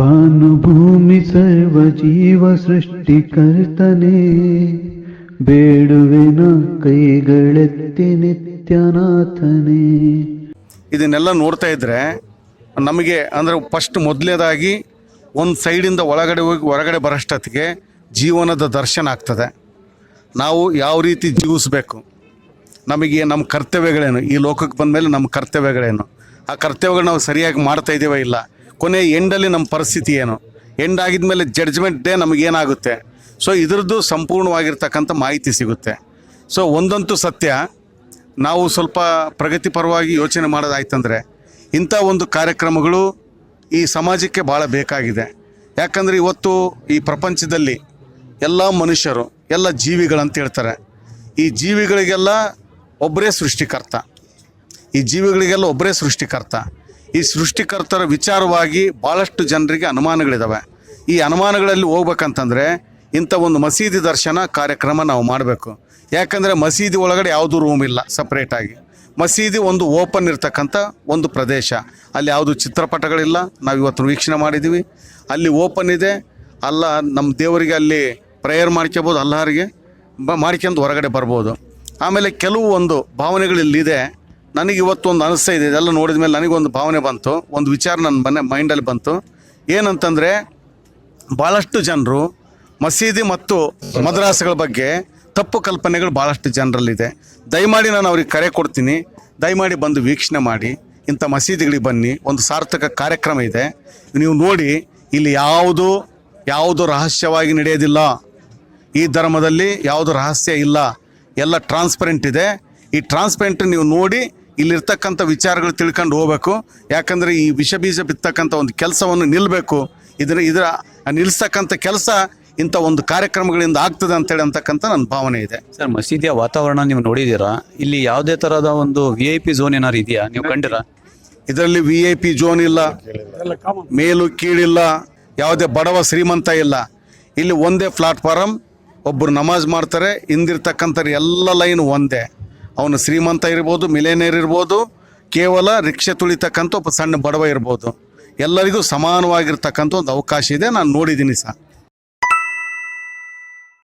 ಭಾನುಭೂಮಿ ಸರ್ವ ಜೀವ ಸೃಷ್ಟಿಕರ್ತನೆ ಬೇಡುವೆನ ಕೈಗಳೆತ್ತಿ ನಿತ್ಯನಾಥನೇ. ಇದನ್ನೆಲ್ಲ ನೋಡ್ತಾ ಇದ್ರೆ ನಮಗೆ ಅಂದರೆ ಫಸ್ಟ್ ಮೊದಲನೇದಾಗಿ ಒಂದು ಸೈಡಿಂದ ಒಳಗಡೆ ಹೋಗಿ ಹೊರಗಡೆ ಬರೋಷ್ಟೊತ್ತಿಗೆ ಜೀವನದ ದರ್ಶನ ಆಗ್ತದೆ. ನಾವು ಯಾವ ರೀತಿ ಜೀವಿಸ್ಬೇಕು? ನಮಗೆ ನಮ್ಮ ಕರ್ತವ್ಯಗಳೇನು? ಈ ಲೋಕಕ್ಕೆ ಬಂದಮೇಲೆ ನಮ್ಮ ಕರ್ತವ್ಯಗಳೇನು? ಆ ಕರ್ತವ್ಯಗಳು ನಾವು ಸರಿಯಾಗಿ ಮಾಡ್ತಾ ಇದ್ದೀವ ಇಲ್ಲ? ಕೊನೆ ಎಂಡಲ್ಲಿ ನಮ್ಮ ಪರಿಸ್ಥಿತಿ ಏನು? ಎಂಡ್ ಆಗಿದ್ಮೇಲೆ ಜಡ್ಜ್ಮೆಂಟ್ ಡೇ ನಮಗೇನಾಗುತ್ತೆ ಸೊ ಇದರದ್ದು ಸಂಪೂರ್ಣವಾಗಿರ್ತಕ್ಕಂಥ ಮಾಹಿತಿ ಸಿಗುತ್ತೆ. ಸೊ ಒಂದಂತೂ ಸತ್ಯ, ನಾವು ಸ್ವಲ್ಪ ಪ್ರಗತಿಪರವಾಗಿ ಯೋಚನೆ ಮಾಡೋದಾಯ್ತಂದರೆ, ಇಂಥ ಒಂದು ಕಾರ್ಯಕ್ರಮಗಳು ಈ ಸಮಾಜಕ್ಕೆ ಭಾಳ ಬೇಕಾಗಿದೆ. ಯಾಕಂದರೆ ಇವತ್ತು ಈ ಪ್ರಪಂಚದಲ್ಲಿ ಎಲ್ಲ ಮನುಷ್ಯರು, ಎಲ್ಲ ಜೀವಿಗಳಂತ ಹೇಳ್ತಾರೆ, ಈ ಜೀವಿಗಳಿಗೆಲ್ಲ ಒಬ್ಬರೇ ಸೃಷ್ಟಿಕರ್ತ. ಈ ಜೀವಿಗಳಿಗೆಲ್ಲ ಒಬ್ಬರೇ ಸೃಷ್ಟಿಕರ್ತ. ಈ ಸೃಷ್ಟಿಕರ್ತರ ವಿಚಾರವಾಗಿ ಭಾಳಷ್ಟು ಜನರಿಗೆ ಅನುಮಾನಗಳಿದ್ದಾವೆ ಈ ಅನುಮಾನಗಳಲ್ಲಿ ಹೋಗ್ಬೇಕಂತಂದರೆ ಇಂಥ ಒಂದು ಮಸೀದಿ ದರ್ಶನ ಕಾರ್ಯಕ್ರಮ ನಾವು ಮಾಡಬೇಕು. ಯಾಕಂದರೆ ಮಸೀದಿ ಒಳಗಡೆ ಯಾವುದೂ ರೂಮ್ ಇಲ್ಲ ಸಪ್ರೇಟಾಗಿ ಮಸೀದಿ ಒಂದು ಓಪನ್ ಇರ್ತಕ್ಕಂಥ ಒಂದು ಪ್ರದೇಶ. ಅಲ್ಲಿ ಯಾವುದು ಚಿತ್ರಪಟಗಳಿಲ್ಲ, ನಾವು ಇವತ್ತು ವೀಕ್ಷಣೆ ಮಾಡಿದ್ದೀವಿ ಅಲ್ಲಿ ಓಪನ್ ಇದೆ. ಅಲ್ಲ ನಮ್ಮ ದೇವರಿಗೆ ಅಲ್ಲಿ ಪ್ರೇಯರ್ ಮಾಡ್ಕೋಬೋದು ಅಲ್ಲಾರಿಗೆ ಬ ಮಾಡ್ಕೊಂಡು ಹೊರಗಡೆ ಬರ್ಬೋದು. ಆಮೇಲೆ ಕೆಲವು ಒಂದು ಭಾವನೆಗಳು ಇಲ್ಲಿದೆ ನನಗೆ ಇವತ್ತು ಒಂದು ಅನಿಸ್ತಾ ಇದೆ. ಇದೆಲ್ಲ ನೋಡಿದ ಮೇಲೆ ನನಗೊಂದು ಭಾವನೆ ಬಂತು. ಒಂದು ವಿಚಾರ ನನ್ನ ಮನೆ ಮೈಂಡಲ್ಲಿ ಬಂತು. ಏನಂತಂದರೆ ಭಾಳಷ್ಟು ಜನರು ಮಸೀದಿ ಮತ್ತು ಮದ್ರಾಸಗಳ ಬಗ್ಗೆ ತಪ್ಪು ಕಲ್ಪನೆಗಳು ಭಾಳಷ್ಟು ಜನರಲ್ಲಿದೆ. ದಯಮಾಡಿ ನಾನು ಅವ್ರಿಗೆ ಕರೆ ಕೊಡ್ತೀನಿ. ದಯಮಾಡಿ ಬಂದು ವೀಕ್ಷಣೆ ಮಾಡಿ. ಇಂಥ ಮಸೀದಿಗಳಿಗೆ ಬನ್ನಿ. ಒಂದು ಸಾರ್ಥಕ ಕಾರ್ಯಕ್ರಮ ಇದೆ. ನೀವು ನೋಡಿ, ಇಲ್ಲಿ ಯಾವುದು ಯಾವುದು ರಹಸ್ಯವಾಗಿ ನಡೆಯೋದಿಲ್ಲ. ಈ ಧರ್ಮದಲ್ಲಿ ಯಾವುದು ರಹಸ್ಯ ಇಲ್ಲ. ಎಲ್ಲ ಟ್ರಾನ್ಸ್ಪರೆಂಟ್ ಇದೆ. ಈ ಟ್ರಾನ್ಸ್ಪರೆಂಟ್ ನೀವು ನೋಡಿ ಇಲ್ಲಿರ್ತಕ್ಕಂಥ ವಿಚಾರಗಳು ತಿಳ್ಕೊಂಡು ಹೋಗ್ಬೇಕು. ಯಾಕಂದರೆ ಈ ವಿಷ ಬೀಜ ಬಿತ್ತಕ್ಕಂಥ ಒಂದು ಕೆಲಸವನ್ನು ನಿಲ್ಲಬೇಕು ಇದರ ಇದರ ನಿಲ್ಲಿಸ್ತಕ್ಕಂಥ ಕೆಲಸ ಇಂಥ ಒಂದು ಕಾರ್ಯಕ್ರಮಗಳಿಂದ ಆಗ್ತದೆ ಅಂತೇಳಿ ಅಂತಕ್ಕಂಥ ನನ್ನ ಭಾವನೆ ಇದೆ. ಸರ್ ಮಸೀದಿಯ ವಾತಾವರಣ ನೀವು ನೋಡಿದ್ದೀರಾ? ಇಲ್ಲಿ ಯಾವುದೇ ಥರದ ಒಂದು ವಿ ಐ ಪಿ ಝೋನ್ ಏನಾರು ಇದೆಯಾ? ನೀವು ಕಂಡಿರಾ? ಇದರಲ್ಲಿ ವಿ ಐ ಪಿ ಝೋನ್ ಇಲ್ಲ. ಮೇಲು ಕೀಳಿಲ್ಲ. ಯಾವುದೇ ಬಡವ ಶ್ರೀಮಂತ ಇಲ್ಲ. ಇಲ್ಲಿ ಒಂದೇ ಪ್ಲಾಟ್ಫಾರಮ್ ಒಬ್ಬರು ನಮಾಜ್ ಮಾಡ್ತಾರೆ ಹಿಂದಿರ್ತಕ್ಕಂಥ ಎಲ್ಲ ಲೈನ್ ಒಂದೇ. ಅವನು ಶ್ರೀಮಂತ ಇರ್ಬೋದು ಮಿಲೇನಿಯರ್ ಇರ್ಬೋದು, ಕೇವಲ ರಿಕ್ಷೆ ತುಳಿತಕ್ಕಂಥ ಒಬ್ಬ ಸಣ್ಣ ಬಡವ ಇರ್ಬೋದು. ಎಲ್ಲರಿಗೂ ಸಮಾನವಾಗಿರ್ತಕ್ಕಂಥ ಒಂದು ಅವಕಾಶ ಇದೆ. ನಾನು ನೋಡಿದ್ದೀನಿ ಸರ್.